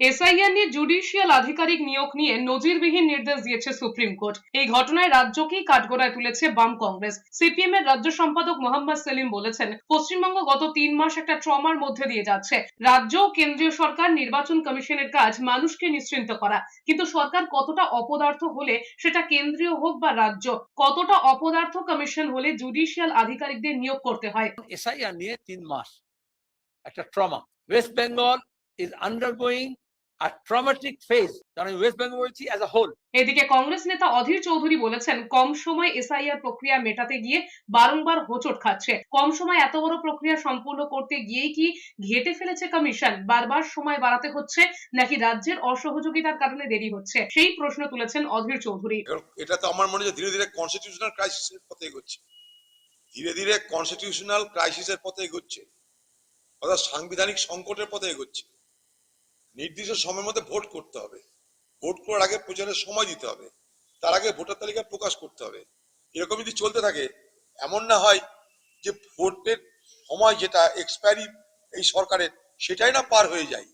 SIR নিয়ে judicial আধিকারিক নিয়োগ নিয়ে নজিরবিহীন নির্দেশ দিয়েছে সুপ্রিম কোর্ট। এই ঘটনায় রাজ্যকেই কাঠগড়ায় তুলেছে বাম কংগ্রেস। সিপিএম এর রাজ্য সম্পাদক মোহাম্মদ সেলিম বলেছেন, পশ্চিমবঙ্গ গত তিন মাস একটা ট্রমার মধ্যে দিয়ে যাচ্ছে। রাজ্য ও কেন্দ্রীয় সরকার, নির্বাচন কমিশনের কাজ মানুষকে নিশ্চিন্ত করা। কিন্তু সরকার কতটা অপদার্থ হলে সেটা কেন্দ্রীয় হোক বা রাজ্য, কতটা অপদার্থ কমিশন হলে জুডিশিয়াল আধিকারিকদের নিয়োগ করতে হয়? এসআইআর নিয়ে তিন মাস একটা trauma. West Bengal is undergoing a traumatic phase কারণ ওয়েস্ট বেঙ্গল বলছি অ্যাজ আ হোল এদিকে কংগ্রেস নেতা অধীর চৌধুরী বলেছেন কম সময় এসআইআর প্রক্রিয়া মেটাতে গিয়ে বারংবার হোঁচট খাচ্ছে। কম সময় এত বড় প্রক্রিয়া সম্পূর্ণ করতে গিয়েই কি ঘেটে ফেলেছে কমিশন? বারবার সময় বাড়াতে হচ্ছে নাকি রাজ্যের অসহযোগিতার কারণে দেরি হচ্ছে? সেই প্রশ্ন তুলেছেন অধীর চৌধুরী। এটা তো আমার মনে হয় যে ধীরে ধীরে কনস্টিটিউশনাল ক্রাইসিসের পথে এগোচ্ছে। ধীরে ধীরে কনস্টিটিউশনাল ক্রাইসিসের পথে এগোচ্ছে। অর্থাৎ সাংবিধানিক সংকটের পথে এগোচ্ছে। নির্দিষ্ট সময়ের মধ্যে ভোট করতে হবে। ভোট করার আগে প্রচারের সময় দিতে হবে। তার আগে ভোটার তালিকা প্রকাশ করতে হবে। এরকম যদি চলতে থাকে, এমন না হয় যে ভোটের সময় যেটা এক্সপায়ারি এই সরকারের, সেটাই না পার হয়ে যায়।